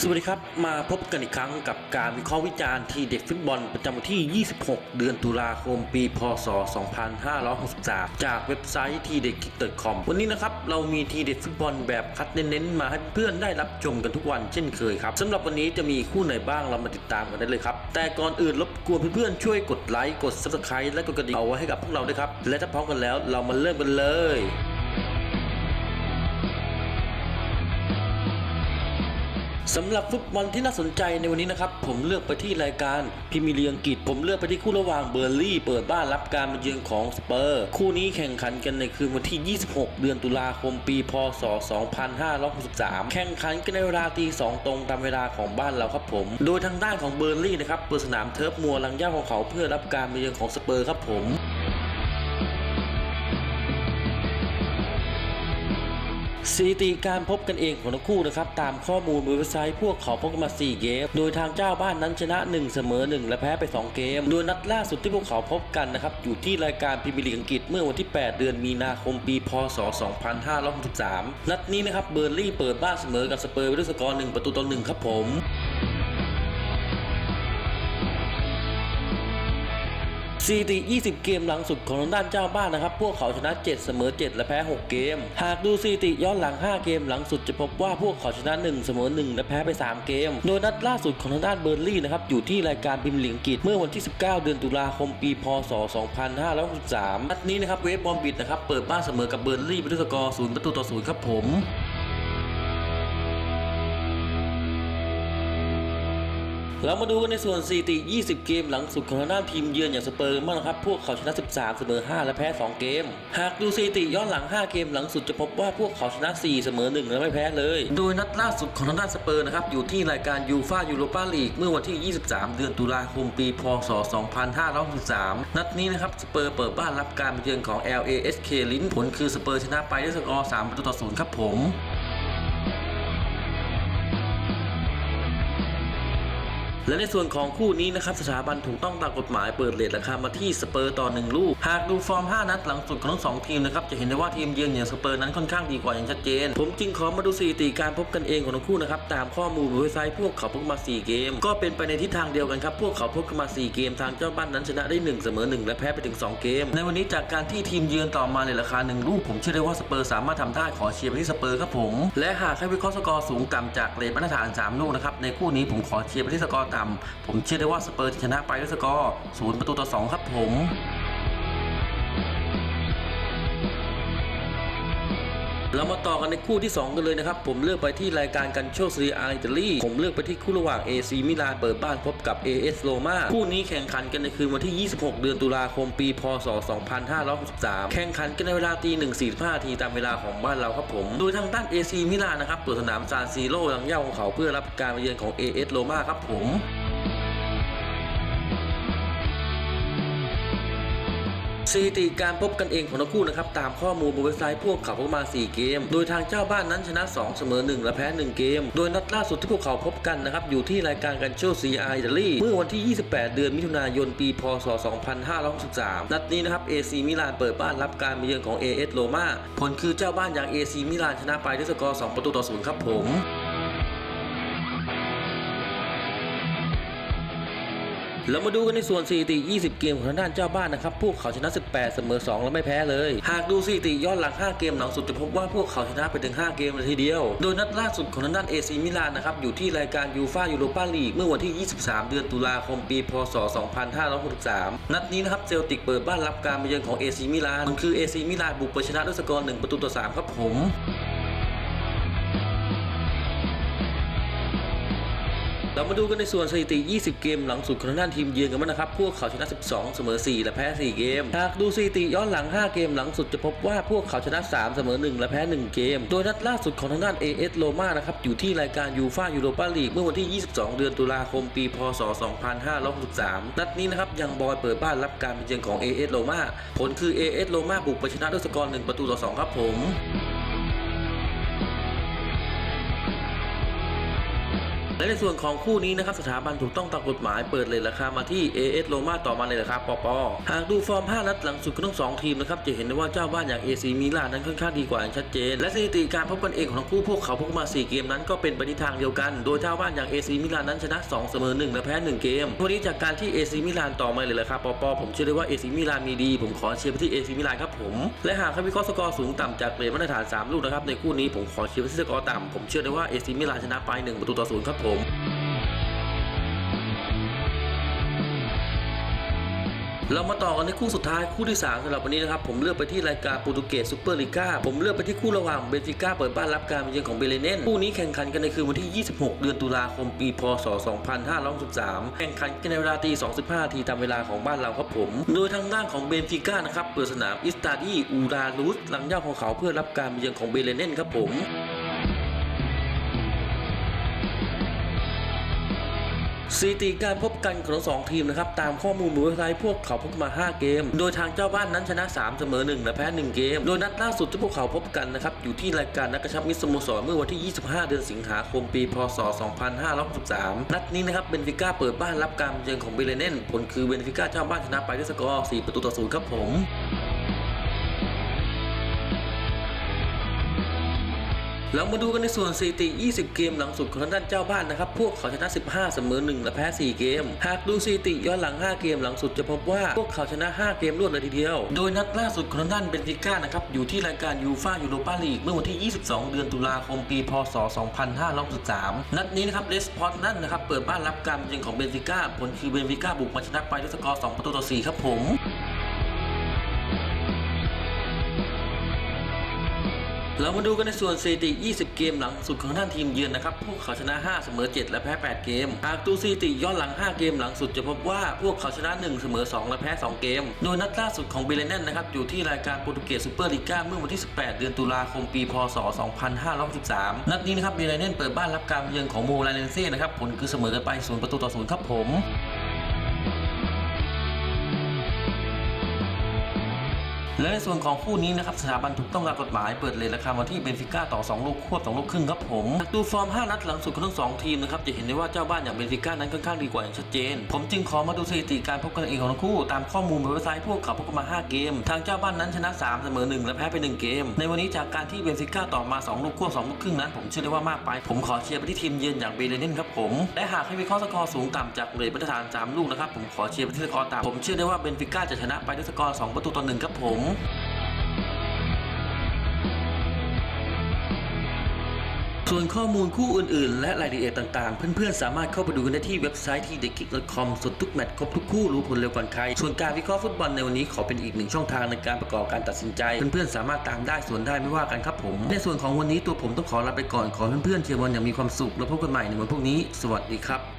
สวัสดีครับ มาพบกันอีกครั้งกับการวิเคราะห์วิจารณ์ทีเด็ดฟุตบอลประจำวันที่ 26 เดือนตุลาคมปี พศ 2563 จากเว็บไซต์ทีเด็ดคิกเตอร์คอมวันนี้นะครับ เรามีทีเด็ดฟุตบอลแบบคัดเน้นๆ มาให้เพื่อนได้รับชมกันทุกวันเช่นเคยครับสำหรับวันนี้จะมีคู่ไหนบ้างเรามาติดตามกันได้เลยครับ แต่ก่อนอื่นรบกวนเพื่อนๆช่วยกดไลค์กด subscribe และกดกระดิ่งเอาไว้ให้กับพวกเราด้วยครับและถ้าพร้อมกันแล้วเรามาเริ่มกันเลย สำหรับฟุตบอลที่น่าสนใจในวันนี้นะครับ ผมเลือกไปที่รายการพรีเมียร์ลีกอังกฤษผมเลือกไปที่คู่ระหว่างเบอร์ลี่ เปิดบ้านรับการมาเยือนของสเปอร์ คู่นี้แข่งขันกันในคืนวันที่ 26 เดือนตุลาคมปี พศ 2563 แข่งขันกันในเวลาตี2ตรงตามเวลาของบ้านเราครับผม โดยทางด้านของเบอร์ลี่นะครับเปิดสนามเทิร์ฟมัวลังย่าของเขาเพื่อรับการมาเยือนของสเปอร์ครับผม สถิติการพบกันเองของทั้งคู่นะครับตามข้อมูลเว็บไซต์พวกเขาพบกันมา 4 เกม โดยทางเจ้าบ้านนั้นชนะ 1 เสมอ 1 และแพ้ไป 2 เกม โดยนัดล่าสุดที่พวกเขาพบกันนะครับอยู่ที่รายการพรีเมียร์ลีกอังกฤษเมื่อวันที่ 8 เดือนมีนาคมปี พศ 2563 นัดนี้นะครับเบอร์ลี่เปิดบ้านเสมอกับสเปอร์ไปด้วยสกอร์1ประตูต่อ1ครับผม สถิติ 20 เกมหลังสุดของทางด้านเจ้าบ้านนะครับ พวกเขาชนะ 7 เสมอ 7 และแพ้ 6 เกม หากดูสถิติย้อนหลัง 5 เกมหลังสุดจะพบว่าพวกเขาชนะ 1 เสมอ 1 และแพ้ไป 3 เกม โดยนัดล่าสุดของทางด้านเบอร์ลี่นะครับอยู่ที่รายการพรีเมียร์ลีกอังกฤษเมื่อวันที่ 19 เดือนตุลาคมปี พศ 2563นัดนี้นะครับเวฟบอมบิดนะครับเปิดบ้านเสมอกับเบอร์ลี่ไปด้วยสกอร์0ประตูต่อ0ครับผม เรามาดูกันในส่วนสถิติ 20 เกมหลังสุดของทางด้านทีมเยือนอย่างสเปอร์บ้างนะครับ พวกเขาชนะ 13 เสมอ 5 และแพ้ 2 เกม หากดูสถิติย้อนหลัง 5 เกมหลังสุดจะพบว่าพวกเขาชนะ 4 เสมอ 1 และไม่แพ้เลย โดยนัดล่าสุดของทางด้านสเปอร์นะครับ อยู่ที่รายการยูฟ่ายูโรปาลีกเมื่อวันที่ 23 เดือนตุลาคมปีพศ 2563 นัดนี้นะครับสเปอร์เปิดบ้านรับการเยือนของ LASK ลินผลคือสเปอร์ชนะไปด้วยสกอร์ 3 ประตูต่อ 0 ครับผม และในส่วนของคู่นี้นะครับสถาบันถูกต้องตามกฎหมายเปิดเลทราคามาที่สเปอร์ต่อ 1 ลูก หากดูฟอร์ม 5 นัดหลังสุดของทั้งสองทีมนะครับจะเห็นได้ว่าทีมเยือนอย่างสเปอร์นั้นค่อนข้างดีกว่าอย่างชัดเจน ผมจึงขอมาดูสถิติการพบกันเองของทั้งคู่นะครับตามข้อมูลเว็บไซต์พวกเขาพบมา 4 เกม ก็เป็นไปในทิศทางเดียวกันครับพวกเขาพบกันมา 4 เกมทางเจ้าบ้านนั้นชนะได้ 1 เสมอ 1 และแพ้ไปถึง 2 เกม ในวันนี้จากการที่ทีมเยือนต่อมาในราคา 1 ลูก ผมเชื่อได้ว่าสเปอร์สามารถทำได้ขอเชียร์ไปที่สเปอร์ครับผมและหากให้วิเคราะห์สกอร์สูงต่ำจากเลทมาตรฐานสามลูกนะครับในคู่นี้ผมขอเชียร์ไปที่สกอร์ต่ำผมเชื่อได้ว่าสเปอร์จะชนะไปด้วยสกอร์ศูนย์ประตูต่อสองครับผม เรามาต่อกันในคู่ที่ 2 กันเลยนะครับ ผมเลือกไปที่รายการกันโชซีอาอิตาลีผมเลือกไปที่คู่ระหว่าง AC มิลานเปิดบ้านพบกับ AS โรมาคู่นี้แข่งขันกันในคืนวันที่ 26 เดือนตุลาคมปีพศ 2563 แข่งขันกันในเวลาตี1 45ทีตามเวลาของบ้านเราครับผม โดยทางด้าน AC มิลานนะครับเปิดสนามซานซีโร่หลังเย่าของเขาเพื่อรับการมาเยือนของ AS โรมาครับผม สถิติการพบกันเองของทั้งคู่นะครับตามข้อมูลบนเว็บไซต์พวกเขาประมาณ 4 เกม โดยทางเจ้าบ้านนั้นชนะ 2 เสมอ 1 และแพ้ 1 เกม โดยนัดล่าสุดที่พวกเขาพบกันนะครับอยู่ที่รายการกันโชซีอาอิตาลีเมื่อวันที่ 28 เดือนมิถุนายนปีพศ 2563 นัดนี้นะครับ AC มิลานเปิดบ้านรับการมาเยือนของ AS โรมาผลคือเจ้าบ้านอย่าง AC มิลานชนะไปด้วยสกอร์ 2 ประตูต่อ 0 ครับผม เรามาดูกันในส่วนสถิติ 20 เกมของทางด้านเจ้าบ้านนะครับ พวกเขาชนะ 18 เสมอ 2 และไม่แพ้เลย หากดูสถิติย้อนหลัง 5 เกมหลังสุดจะพบว่าพวกเขาชนะไปถึง 5 เกมเลยทีเดียว โดยนัดล่าสุดของทางด้านเอซีมิลานนะครับ อยู่ที่รายการยูฟ่ายูโรปาลีกเมื่อวันที่ 23 เดือนตุลาคมปี พศ 2563 นัดนี้นะครับเซลติกเปิดบ้านรับการมาเยือนของเอซีมิลานมันคือเอซีมิลานบุกไปชนะด้วยสกอร์ 1 ประตูต่อ 3 ครับผม เรามาดูกันในส่วนสถิติ 20 เกมหลังสุดของทางด้านทีมเยือนกันบ้างนะครับ พวกเขาชนะ 12 เสมอ 4 และแพ้ 4 เกม หากดูสถิติย้อนหลัง 5 เกมหลังสุดจะพบว่าพวกเขาชนะ 3 เสมอ 1 และแพ้ 1 เกม โดยนัดล่าสุดของทางด้าน AS โรมานะครับ อยู่ที่รายการยูฟ่ายูโรปาลีกเมื่อวันที่ 22 เดือนตุลาคม ปี พศ 2563 นัดนี้นะครับยังบอยเปิดบ้านรับการเป็นเยือนของ AS โรมาผลคือ AS โรมาบุกไปชนะด้วยสกอร์ 1 ประตูต่อ 2 ครับผม และในส่วนของคู่นี้นะครับสถาบันถูกต้องตามกฎหมายเปิดเลทราคามาที่ AS โรมาต่อมาในราคาปอปอหากดูฟอร์ม 5 นัดหลังสุดของทั้งสองทีมนะครับจะเห็นได้ว่าเจ้าบ้านอย่าง AC มิลานนั้นค่อนข้างดีกว่าอย่างชัดเจน และสถิติการพบกันเองของทั้งคู่พวกเขาพบมา 4 เกมนั้นก็เป็นไปในทางเดียวกัน โดยเจ้าบ้านอย่าง AC มิลานนั้นชนะ 2 เสมอ 1 และแพ้ 1 เกมวันนี้จากการที่ AC มิลานต่อมาเลยราคาปอปอผมเชื่อได้ว่า AC มิลานมีดี ผมขอเชียร์ไปที่ AC มิลานครับผมและหากเขาวิเคราะห์สกอร์สูงต่ำจากเรทมาตรฐาน 3 ลูกนะครับในคู่นี้ผมขอเชียร์ไปที่สกอร์ต่ำผมเชื่อได้ว่า AC มิลานชนะไป1ประตูต่อศูนย์ครับผมเรามาต่อกันในคู่สุดท้ายคู่ที่ 3สำหรับวันนี้นะครับ ผมเลือกไปที่รายการโปรตุเกสซูเปอร์ลีกาผมเลือกไปที่คู่ระหว่างเบนฟิก้าเปิดบ้านรับการมาเยือนของเบเลเนนคู่นี้แข่งขันกันในคืนวันที่ 26 เดือนตุลาคมปีพศ 2563แข่งขันกันในเวลาตี25ทีตามเวลาของบ้านเราครับผม โดยทางด้านของเบนฟิก้านะครับเปิดสนามอิสตาดีอูราลูสหลังย่าของเขาเพื่อรับการมาเยือนของเบเลเนนครับผม สถิติการพบกันของสองทีมนะครับตามข้อมูลบนเว็บไซต์พวกเขาพบมา 5 เกม โดยทางเจ้าบ้านนั้นชนะ 3 เสมอ1และแพ้ 1 เกม โดยนัดล่าสุดที่พวกเขาพบกันนะครับอยู่ที่รายการนักกระชับมิสโมสรเมื่อวันที่ 25 เดือนสิงหาคมปี พศ 2563 นัดนี้นะครับเบนฟิก้าเปิดบ้านรับการเยือนของเบเลเนนผลคือเบนฟิก้าเจ้าบ้านชนะไปด้วยสกอร์ 4 ประตูต่อ0ครับผม เรามาดูกันในส่วนสถิติ 20 เกมหลังสุดของทางด้านเจ้าบ้านนะครับ พวกเขาชนะ 15 เสมอ 1 และแพ้ 4 เกม หากดูสถิติย้อนหลัง 5 เกมหลังสุดจะพบว่าพวกเขาชนะ 5 เกมรวดเลยทีเดียว โดยนัดล่าสุดของทางด้านเบนฟิก้านะครับอยู่ที่รายการยูฟ่ายูโรปาลีกเมื่อวันที่ 22 เดือนตุลาคมปี พศ 2563 นัดนี้นะครับเลสพอตนั่นนะครับเปิดบ้านรับการเยือนของเบนฟิก้าผลคือเบนฟิก้าบุกมาชนะไปด้วยสกอร์ 2 ประตูต่อ 4 ครับผม เรามาดูกันในส่วนสถิติ 20 เกมหลังสุดของท่านทีมเยือนนะครับ พวกเขาชนะ 5 เสมอ 7 และแพ้ 8 เกม หากดูสถิติย้อนหลัง 5 เกมหลังสุดจะพบว่าพวกเขาชนะ 1 เสมอ 2 และแพ้ 2 เกม โดยนัดล่าสุดของเบเลเนนนะครับอยู่ที่รายการโปรตุเกสซูเปอร์ลีกาเมื่อวันที่ 18 เดือนตุลาคม ปี พศ 2563 นัดนี้นะครับเบเลเนนเปิดบ้านรับการเยือนของโมลาเลนเซ่นะครับ ผลคือเสมอกันไป 0 ประตูต่อ 0 ครับผม และในส่วนของคู่นี้นะครับสถาบันถูกต้องตามกฎหมายเปิดเลทราคามาที่เบนฟิก้าต่อ 2 ลูกควบ 2 ลูกครึ่งครับผมหากดูฟอร์ม 5 นัดหลังสุดของทั้ง 2 ทีมนะครับจะเห็นได้ว่าเจ้าบ้านอย่างเบนฟิก้านั้นค่อนข้างดีกว่าอย่างชัดเจน ผมจึงขอมาดูสถิติการพบกันเองของทั้งคู่ ตามข้อมูลบนเว็บไซต์พวกเขาพบกันมา 5 เกม ทางเจ้าบ้านนั้นชนะ 3 เสมอ 1 และแพ้ไป 1 เกม ในวันนี้จากการที่เบนฟิก้าต่อมา 2 ลูกควบ 2 ลูกครึ่งนั้น ผมเชื่อได้ว่ามากไป ผมขอเชียร์ไปที่ทีมเยือนอย่างเบเลเนนครับผมและหากให้วิเคราะห์สกอร์สูงต่ำจากเรทมาตรฐานสามลูกนะครับผมขอเชียร์ไปที่สกอร์ต่ำผมเชื่อได้ว่าเบนฟิก้าจะชนะไปด้วยสกอร์สองประตูต่อหนึ่งครับผมส่วนข้อมูลคู่อื่นๆ และรายละเอียดต่างๆ เพื่อนๆ สามารถเข้าไปดูกันได้ที่เว็บไซต์ที่ thekick.com สุดทุกแมตช์ครบทุกคู่รู้ผลเร็วกว่าใคร ส่วนการวิเคราะห์ฟุตบอลในวันนี้ขอเป็นอีกหนึ่งช่องทางในการประกอบการตัดสินใจ เพื่อนๆ สามารถตามได้ส่วนได้ไม่ว่ากันครับผม ในส่วนของวันนี้ตัวผมต้องขอลาไปก่อนขอเพื่อนๆเชียร์บอลอย่างมีความสุขแล้วพบกันใหม่ในวันพรุ่งนี้ สวัสดีครับ